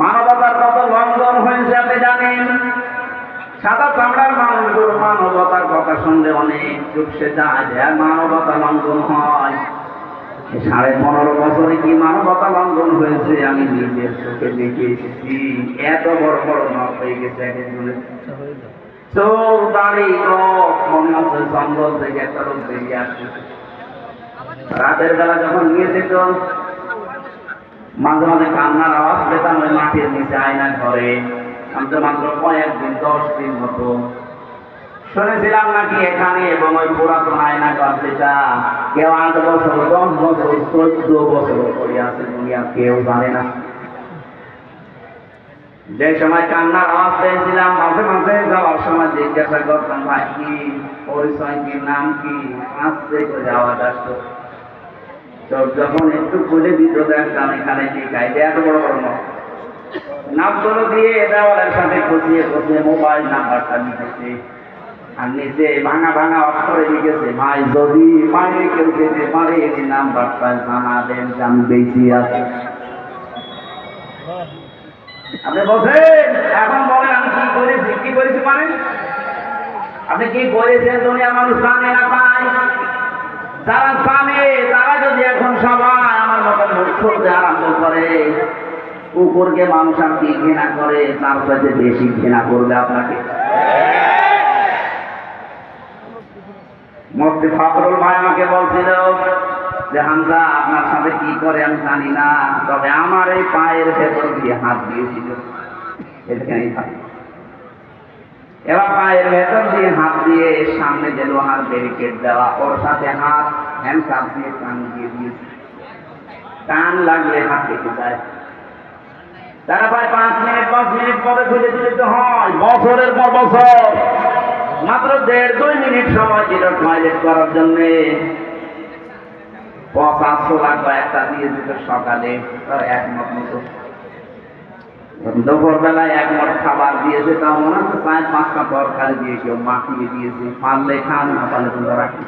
মানবতার কত লঙ্ঘন হয়েছে আপনি জানেন? সাদা চামড়ার মানুষগুলো মানবতার কথা শুনলে অনেক চুপসে যায় আর মানবতা লঙ্ঘন হয়। সাড়ে পনেরো বছরে কি মানবতা লঙ্ঘন হয়েছে? আমি নিজের চোখে দেখে এসেছি এত বড় বড় নখ হয়ে গেছে চোখ দাড়ি জঙ্গল থেকে একটা লোক বেরিয়ে আসছে। রাতের বেলা যখন নিয়ে যেত মাঝে মাঝে কান্নার আওয়াজ পেতাম ওই মাটির নিচে আয়না ঘরে তো মাত্র কয়েকদিন দশ দিন মতো। শুনেছিলাম নাকি এখানে এবং ওই পুরাতন আয়না ঘর যেটা কেউ আট বছর, দশ বছর, চোদ্দ বছর করে আছে দুনিয়া কেউ জানে না। যে সময় কান্নার আওয়াজ পেয়েছিলাম, মাঝে মাঝে যাওয়ার সময় জিজ্ঞাসা করতাম, ভাই, কি পরিচয়, কি নাম, কি? আসতে করে আওয়াজ আসতো। চোখ যখন একটু খুলে দিত দেখতাম এখানে কি গাইতে, এত বড় বড় নখ নামগুলো দিয়ে দেওয়ালের সাথে খুঁজিয়ে খুঁজিয়ে মোবাইল নাম্বারটা লিখেছে আর নিচে ভাঙা ভাঙা অক্ষরে লিখেছে, ভাই, যদি মায়ের কেউ যেতে পারে, এই নাম্বারটা জানা দেন আমি বেশি আছি। আপনি বলছেন, এখন বলেন, আমি কি করেছি কি করেছি মানে? আপনি কি করেছেন, দুনিয়ার মানুষ জানে না পায় যারা জানে, তারা যদি এখন সবাই আমার মতন খুলতে আরম্ভ করে, কুকুরকে মানুষ আর কি ঘৃণা করে, তার সাথে বেশি ঘৃণা করবে আপনাকে? মুফতি ফখরুল ভাই আমাকে বলছিল যে, হামজা, আপনার সাথে কি করে আমি জানি না, তবে আমার এই পায়ের ভেতর দিয়ে হাত দিয়েছিল। এখানেই থাকে। এবার পায়ের ভেতর দিয়ে হাত দিয়ে সামনে যে লোহার ব্যারিকেড দেওয়া, ওর সাথে হাত হ্যান্ড কাপ দিয়ে টান দিয়ে দিয়েছে। টান লাগলে হাত কেটে যায়। তারা প্রায় পাঁচ মিনিট পাঁচ মিনিট পরে খুঁজে তুলতে হয়, বছরের পর বছর। মাত্র দেড় দুই মিনিট সময় ছিল টয়লেট করার জন্য। পঁচাশশো লাগবে একটা দিয়ে দিত সকালে, তার এক মত। মতো দুপুর বেলায় এক মট খাবার দিয়েছে তা মনে হচ্ছে প্রায় পাঁচটা তরকারি দিয়ে কেউ মাখিয়ে দিয়েছে। পারলে খান, না পারলে তোমরা রাখি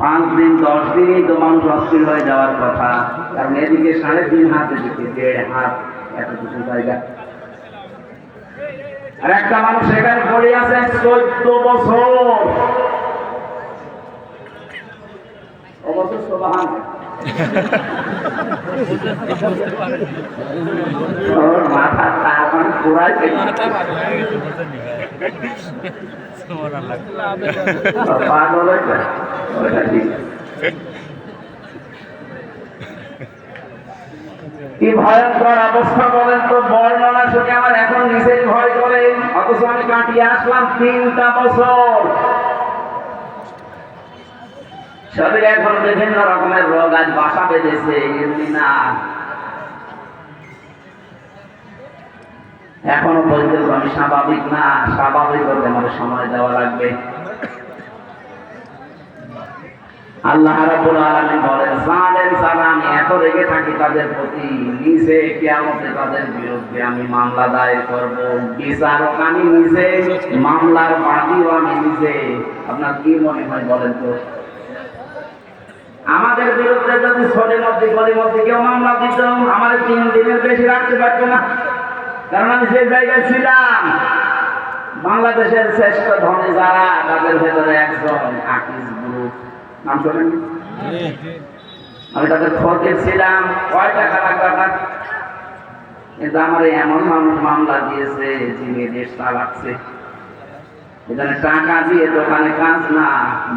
পাঁচ দিন, দশ দিনই তো মানুষ অস্থির হয়ে যাওয়ার কথা। কারণ এদিকে সাড়ে তিন হাতে দিকে, দেড় হাত, এত কিছু জায়গা। আর একটা মানুষ এখানে পড়ে আছে, চোদ্দ বছর। অবশ্য সোবাহান কি ভয়ঙ্কর অবস্থা বলেন তো বর্ণনা শুনে আমার এখন নিজেই ভয় করে। অথচ আমি কাটিয়ে আসলাম তিনটা বছর। শরীরে এখন বিভিন্ন রকমের রোগ আজ বাসা বেঁধেছে এখনও পর্যন্ত আমি স্বাভাবিক না, স্বাভাবিক হতে আমাদের সময় দেওয়া লাগবে। আল্লাহ আলামিন বলেন, জালেম আমি এত রেগে থাকি তাদের প্রতি নিজে কিয়ামতে তাদের বিরুদ্ধে আমি মামলা দায়ের করব। বিচারক আমি নিজে, মামলার বাদীও আমি নিজে। আপনার কি মনে হয় বলেন তো? আমাদের বিরুদ্ধে যদি ছোট মধ্যে, গলি মধ্যে কেউ মামলা দিত আমাদের তিন দিনের বেশি রাখতে পারতো না। কারণ আমি সেই জায়গায় ছিলাম। বাংলাদেশের শ্রেষ্ঠ ধনী যারা, তাদের ভেতরে একজন নাম শোনেন আমি তাদের খোঁজে ছিলাম। কয় টাকা লাগবে আপনার? কিন্তু আমার এমন মানুষ মামলা দিয়েছে, যিনি দেশ চালাচ্ছে। এখানে টাকা দিয়ে দোকানে কাজ না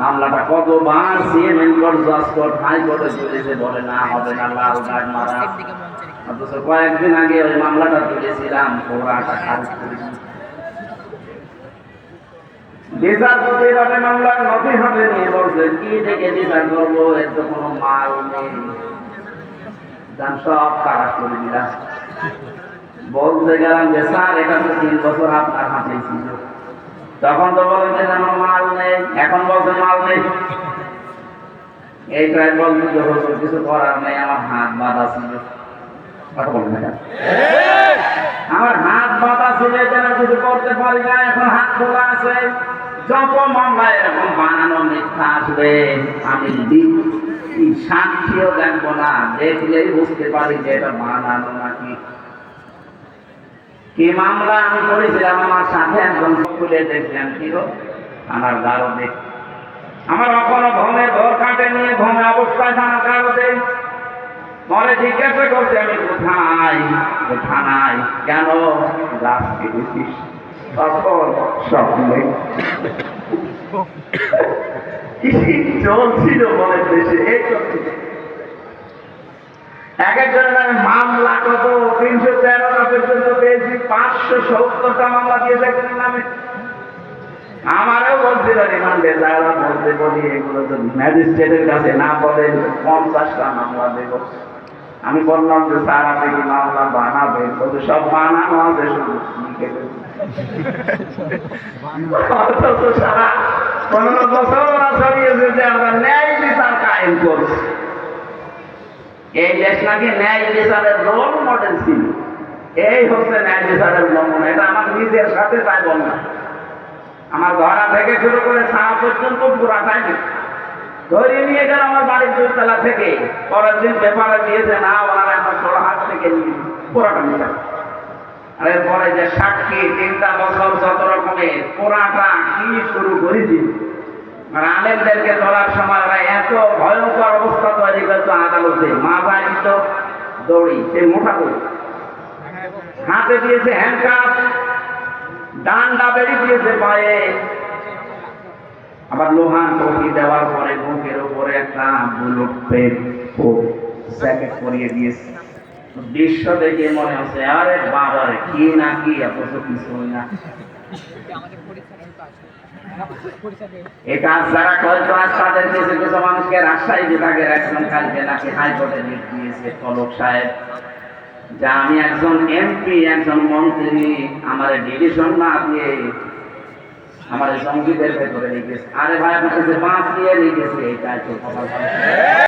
মামলাটা কতবার সিএমএন কোর্ট জজ কোর্ট হাইকোর্টে চলেছে বলে না হবে না লাল গার্ড মারা অথচ কয়েকদিন আগে ওই মামলাটা তুলেছিলাম পুরাটা খারিজ করেছি বিচারপতির হাতে মামলার নথি হাতে নিয়ে বলছে কি থেকে বিচার করব? এর তো কোনো মাল নেই। যান সব কাজ করে দিলাম। বলতে গেলাম যে স্যার এটা তো তিন বছর আপনার হাতে ছিল। তখন তো বলেন যে আমার মাল নেই, এখন বলছে মাল নেই। এইটাই বলছে যে, হুজুর, কিছু করার নেই, আমার হাত বলবেন না আমার হাত বাঁধা ছিল যেন কিছু করতে পারি না, এখন হাত খোলা আছে। যত মামলায় এরকম বানানো মিথ্যা আসবে, আমি সাক্ষীও দেখব না। দেখলেই বুঝতে পারি যে এটা বানানো নাকি কি মামলা আমি করেছিলাম? আমার সাথে একজন খুলে দেখলেন, কি আমার গারদে আমার কখনো ঘুমে ঘর কাটে নিয়ে ঘুমে অবস্থায় থানা গারদে পরে জিজ্ঞাসা করছে, আমি কোথায়? তো থানায় কেন? গাছ কেটেছিস তখন স্বপ্নে কি চলছিল বলে দেশে এই এক একজনের মামলা কত? তিনশো তেরোটা পর্যন্ত পেয়েছি। পাঁচশো সত্তরটা মামলা দিয়েছে একজনের নামে। আমারও যারা বলতে বলি, এগুলো ম্যাজিস্ট্রেটের কাছে না পঞ্চাশটা মামলা দেব। আমি বললাম যে, স্যার, আপনি কি মামলা সব বানানো আছে শুধু এই দেশ নাকি ন্যায় বিচারের রোল মডেল ছিল। এই হচ্ছে ন্যায় বিচারের নমুনা এটা আমার নিজের সাথে তাই বল না। আমার ঘরা থেকে শুরু করে ছাড়া পর্যন্ত পুরাটাই ধরে নিয়ে গেল আমার বাড়ির দুতলা থেকে। পরের দিন পেপারে দিয়েছে, না, ওনারা আমার ষোলো হাত থেকে নিয়ে পুরাটা নিয়ে গেল। আর এরপরে যে সাক্ষী, তিনটা বছর যত রকমের পুরাটা কি শুরু করেছি। আর আলেমদেরকে ধরার সময় ওরা এত ভয়ঙ্কর অবস্থা তৈরি করতো আদালতে। মাথায় তো দৌড়ি, সে মোটা দড়ি। হাতে দিয়েছে হ্যান্ডকাপ ডান্ডা বেরিয়ে দিয়েছে পায়ে। আবার লোহান টকি দেওয়ার পরে বুকের উপরে একটা বুলেট জ্যাকেট পরিয়ে দিয়েছে। দৃশ্য দেখে মনে হচ্ছে, আরে বাবারে, কি না কি অথচ কিছুই না। এই যারা আজ তাদের কিছু কিছু মানুষকে রাজশাহী বিভাগের একজন কালকে নাকি হাইকোর্টে দিয়েছে পলক সাহেব। যে আমি একজন এমপি, একজন মন্ত্রী, আমার ডিভিশন না দিয়ে আমার সঙ্গীতের ভেতরে লিখেছে আরে ভাই, আপনাকে যে বাঁচিয়ে লিখেছে এটা তো।